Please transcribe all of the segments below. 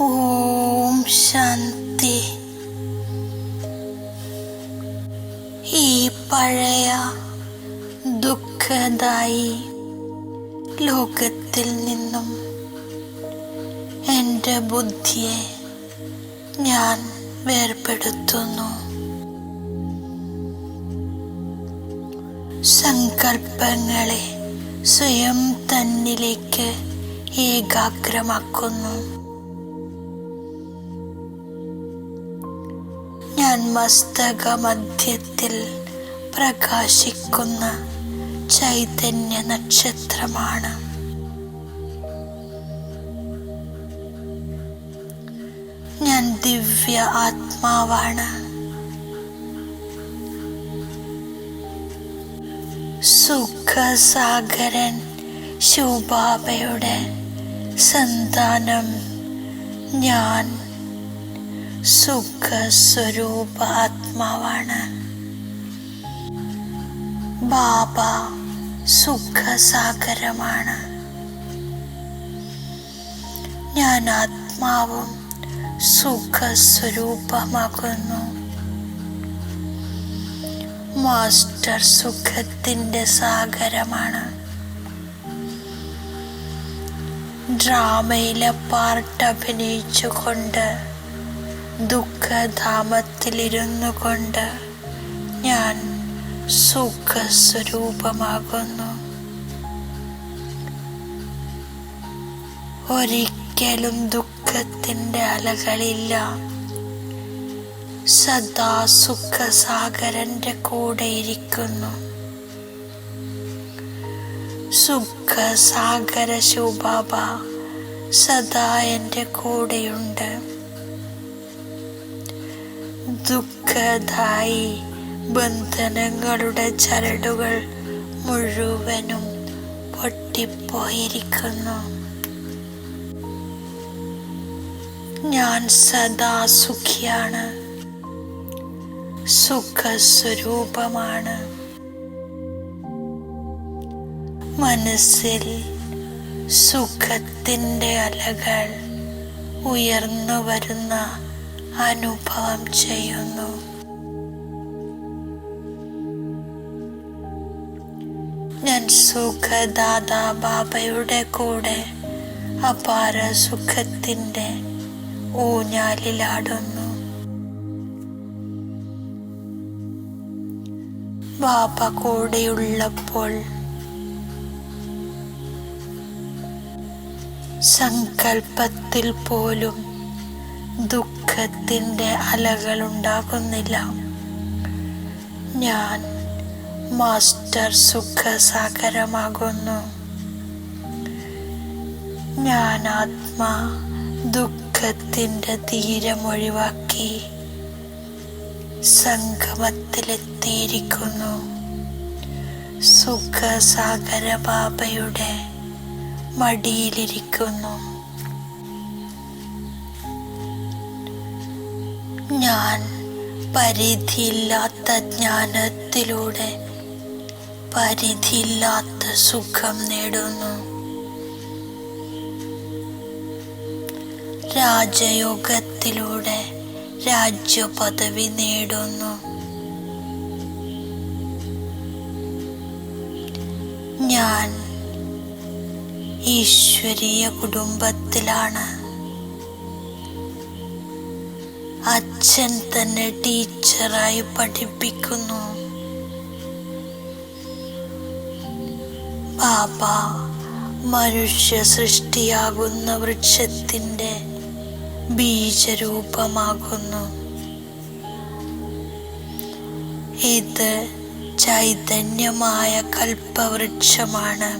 ഓം ശാന്തി. ഈ പഴയ ദുഃഖദായി ലോകത്തിൽ നിന്നും എന്റെ ബുദ്ധിയെ ഞാൻ വേർപെടുത്തുന്നു. സങ്കല്പങ്ങളെ സ്വയം തന്നിലേക്ക് ഏകാഗ്രമാക്കുന്നു. ഞാൻ മസ്തക മധ്യത്തിൽ പ്രകാശിക്കുന്ന ചൈതന്യ നക്ഷത്രമാണ് ഞാൻ ദിവ്യ ആത്മാവാണ്. സുഖസാഗരൻ ശുഭാബയുടെ സന്താനം ഞാൻ സുഖസ്വരൂപ ആത്മാവാണ് ബാബ സുഖസാഗരമാണ്. ഞാൻ ആത്മാവും സുഖസ്വരൂപമാകുന്നു. മാസ്റ്റർ സുഖത്തിന്റെ സാഗരമാണ്. ഡ്രാമയിലെ പാർട്ട് അഭിനയിച്ചുകൊണ്ട് ദുഃഖധാമത്തിലിരുന്നു കൊണ്ട് ഞാൻ സുഖസ്വരൂപമാകുന്നു. ഒരിക്കലും ദുഃഖത്തിന്റെ അലകളില്ല. സദാ സുഖസാഗരന്റെ കൂടെ ഇരിക്കുന്നു. സുഖസാഗര ശുഭാബ സദാ എന്റെ കൂടെയുണ്ട്. ദുഃഖദായി ബന്ധനങ്ങളുടെ ചരടുകൾ മുഴുവനും പൊട്ടിപ്പോയിരിക്കുന്നു. ഞാൻ സദാ സുഖിയാണ്. സുഖസ്വരൂപമാണ്. മനസ്സിൽ സുഖത്തിന്റെ അലകൾ ഉയർന്നു വരുന്ന അനുഭവം ചെയ്യുന്നു ഞാൻ സുഖദാദാ ബാബയുടെ കൂടെ അപാര സുഖത്തിന്റെ ഊഞ്ഞാലിലാടുന്നു ബാബ കൂടെയുള്ളപ്പോൾ സങ്കൽപ്പത്തിൽ പോലും ദുഃഖത്തിന്റെ അലകൾ ഉണ്ടാകുന്നില്ല ഞാൻ മാസ്റ്റർ സുഖസാഗരമാകുന്നു. ഞാൻ ആത്മാ ദുഃഖത്തിന്റെ തീരമൊഴിവാക്കി സംഗമത്തിലെത്തിയിരിക്കുന്നു. സുഖസാഗര ബാബയുടെ മടിയിലിരിക്കുന്നു. ഞാൻ പരിധിയില്ലാത്ത ജ്ഞാനത്തിലൂടെ പരിധിയില്ലാത്ത സുഖം നേടുന്നു. രാജയോഗത്തിലൂടെ രാജ്യപദവി നേടുന്നു. ഞാൻ ഈശ്വരീയ കുടുംബത്തിലാണ്. അച്ഛൻ തന്നെ ടീച്ചറായി പഠിപ്പിക്കുന്നു. ബാബ മനുഷ്യ സൃഷ്ടിയാകുന്ന വൃക്ഷത്തിന്റെ ബീജരൂപമാകുന്നു. ഇത് ചൈതന്യമായ കൽപ്പവൃക്ഷമാണ്.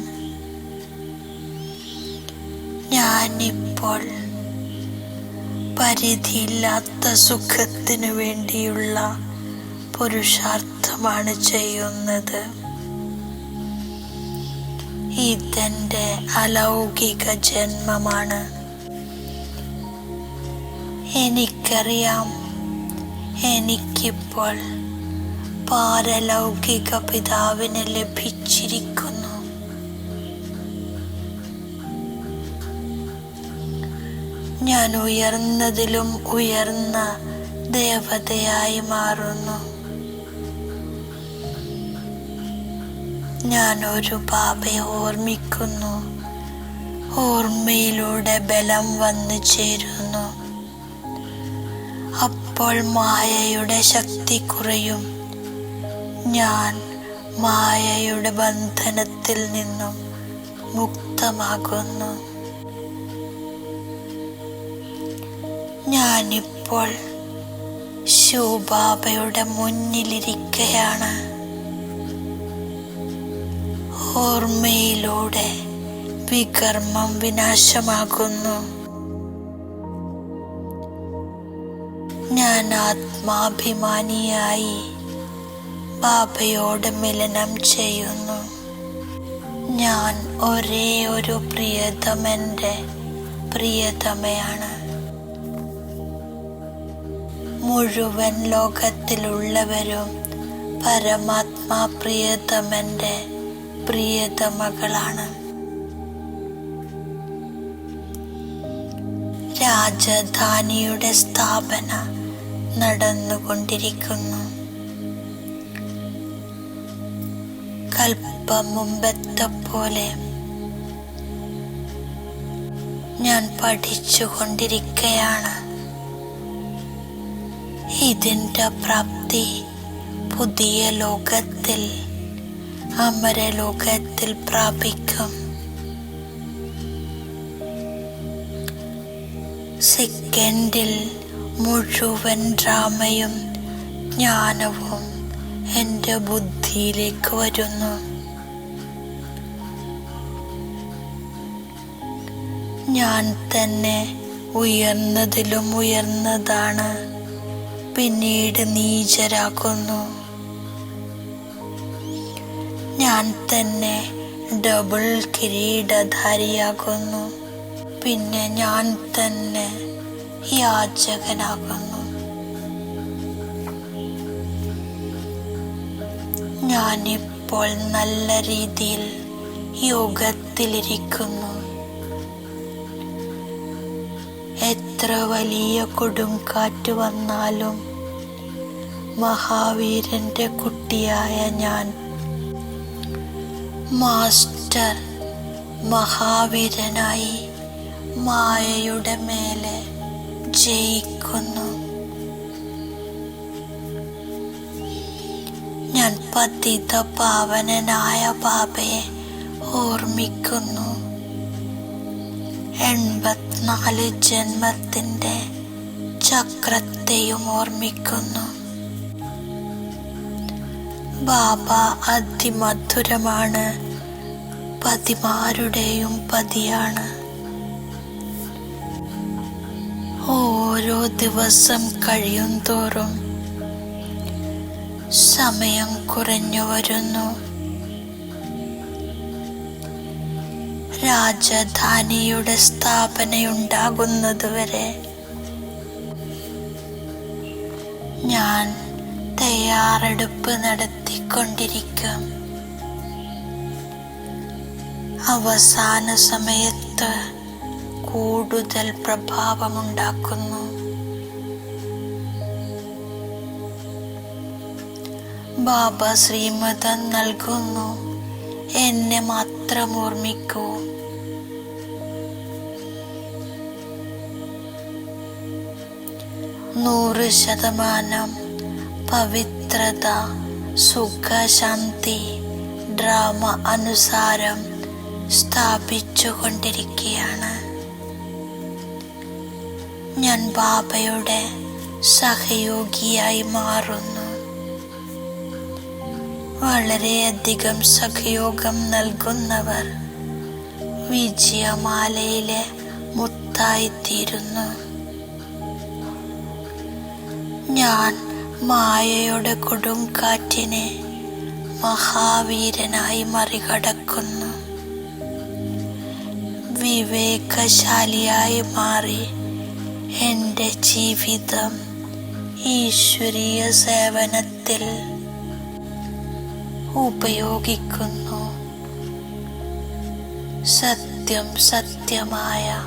ഞാനിപ്പോൾ പരിധിയില്ലാത്ത സുഖത്തിനു വേണ്ടിയുള്ള പുരുഷാർത്ഥമാണ് ചെയ്യുന്നത്. ഇതെന്റെ അലൗകിക ജന്മമാണ്. എനിക്കറിയാം എനിക്കിപ്പോൾ പാരലൗകിക പിതാവിന് ലഭിച്ചിരിക്കുന്നു ഞാൻ ഉയർന്നതിലും ഉയർന്ന ദേവതയായി മാറുന്നു. ഞാൻ ഒരു പാപയെ ഓർമ്മിക്കുന്നു. ഓർമ്മയിലൂടെ ബലം വന്നു ചേരുന്നു. അപ്പോൾ മായയുടെ ശക്തി കുറയും. ഞാൻ മായയുടെ ബന്ധനത്തിൽ നിന്നും മുക്തമാകുന്നു. ഞാനിപ്പോൾ ശിവബാബയുടെ മുന്നിലിരിക്കയാണ്. ഓർമ്മയിലൂടെ വികർമ്മം വിനാശമാകുന്നു. ഞാൻ ആത്മാഭിമാനിയായി ബാബയോട് മിലനം ചെയ്യുന്നു. ഞാൻ ഒരേ ഒരു പ്രിയതമന്റെ പ്രിയതമയാണ്. മുഴുവൻ ലോകത്തിലുള്ളവരും പരമാത്മാ പ്രിയതമന്റെ പ്രിയതമകളാണ്. രാജധാനിയുടെ സ്ഥാപന നടന്നുകൊണ്ടിരിക്കുന്നു. കൽപ്പം മുമ്പത്തെ പോലെ ഞാൻ പഠിച്ചുകൊണ്ടിരിക്കുകയാണ് ഇതിന്റെ പ്രാപ്തി പുതിയ ലോകത്തിൽ അമരലോകത്തിൽ പ്രാപിക്കും. സെക്കൻഡിൽ മുഴുവൻ ഡ്രാമയും ജ്ഞാനവും എന്റെ ബുദ്ധിയിലേക്ക് വരുന്നു. ഞാൻ തന്നെ ഉയർന്നതിലും ഉയർന്നതാണ്. പിന്നീട് നീചരാക്കുന്നു ഞാൻ തന്നെ ഡബിൾ കിരീടധാരിയാകുന്നു പിന്നെ ഞാൻ തന്നെ യാചകനാകുന്നു ഞാനിപ്പോൾ നല്ല രീതിയിൽ യോഗത്തിലിരിക്കുന്നു. എത്ര വലിയ കൊടുങ്കാറ്റ് വന്നാലും മഹാവീരന്റെ കുട്ടിയായ ഞാൻ. മാസ്റ്റർ മഹാവീരനായി മായയുടെ മേലെ ജയിക്കുന്നു. ഞാൻ പതിത പാവനനായ ബാബയെ ഓർമ്മിക്കുന്നു. എൺപത്തിനാല് ജന്മത്തിന്റെ ചക്രത്തെയും ഓർമ്മിക്കുന്നു. ബാബ അതിമധുരമാണ് പതിമാരുടെയും പതിയാണ്. ഓരോ ദിവസം കഴിയും തോറും സമയം കുറഞ്ഞു വരുന്നു. രാജധാനിയുടെ സ്ഥാപനയുണ്ടാകുന്നതുവരെ ഞാൻ തയ്യാറെടുപ്പ് നടത്തിക്കൊണ്ടിരിക്കും. അവസാന സമയത്ത് കൂടുതൽ പ്രഭാവമുണ്ടാക്കുന്നു. ബാബ ശ്രീമതം നൽകുന്നു. എന്നെ മാത്രം ഓർമ്മിക്കൂ. നൂറ് ശതമാനം പവിത്രത സുഖശാന്തി ഡ്രാമ അനുസാരം സ്ഥാപിച്ചുകൊണ്ടിരിക്കുകയാണ് ഞാൻ ബാബയുടെ സഹയോഗിയായി മാറുന്നു. വളരെയധികം സഹയോഗം നൽകുന്നവർ വിജയമാലയിലെ മുത്തായിത്തീരുന്നു. ഞാൻ മായയുടെ കൊടുങ്കാറ്റിനെ മഹാവീരനായി മറികടക്കുന്നു. വിവേകശാലിയായി മാറി എന്റെ ജീവിതം ഈശ്വരീയ സേവനത്തിൽ ഉപയോഗിക്കുന്നു. സത്യം സത്യമായ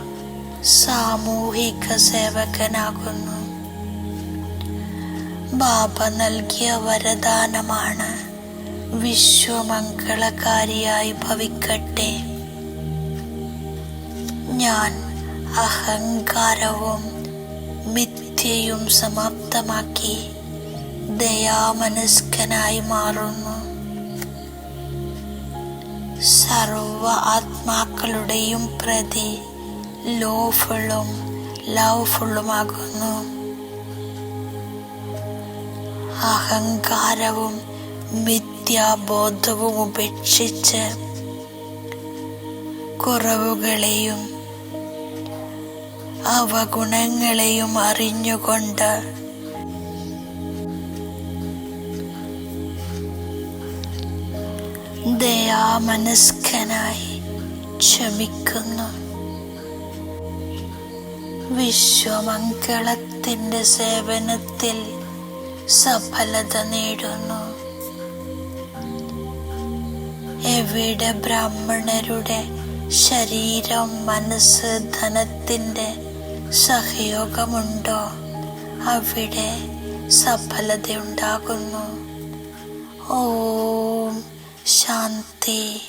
സാമൂഹിക സേവകനാകുന്നു. ബാബ നൽകിയ വരദാനമാണ്. വിശ്വമംഗളകാരിയായി ഭവിക്കട്ടെ. ഞാൻ അഹങ്കാരവും മിഥ്യയും സമാപ്തമാക്കി ദയാമനസ്കനായി മാറുന്നു. സർവ ആത്മാക്കളുടെയും പ്രതി ലോഫുള്ളും ലവ്ഫുള്ളുമാകുന്നു അഹങ്കാരവും മിഥ്യാബോധവും ഉപേക്ഷിച്ച് കുറവുകളെയും അവഗുണങ്ങളെയും അറിഞ്ഞുകൊണ്ട് ദയാമനസ്കനായി ക്ഷമിക്കുന്നു. വിശ്വമംഗളത്തിന്റെ സേവനത്തിൽ സഫലത നേടുന്നു. എവിടെ ബ്രാഹ്മണരുടെ ശരീരം മനസ്സ് ധനത്തിന്റെ സഹയോഗമുണ്ടോ? അവിടെ സഫലതയുണ്ടാകുന്നു. ഓം ശാന്തി.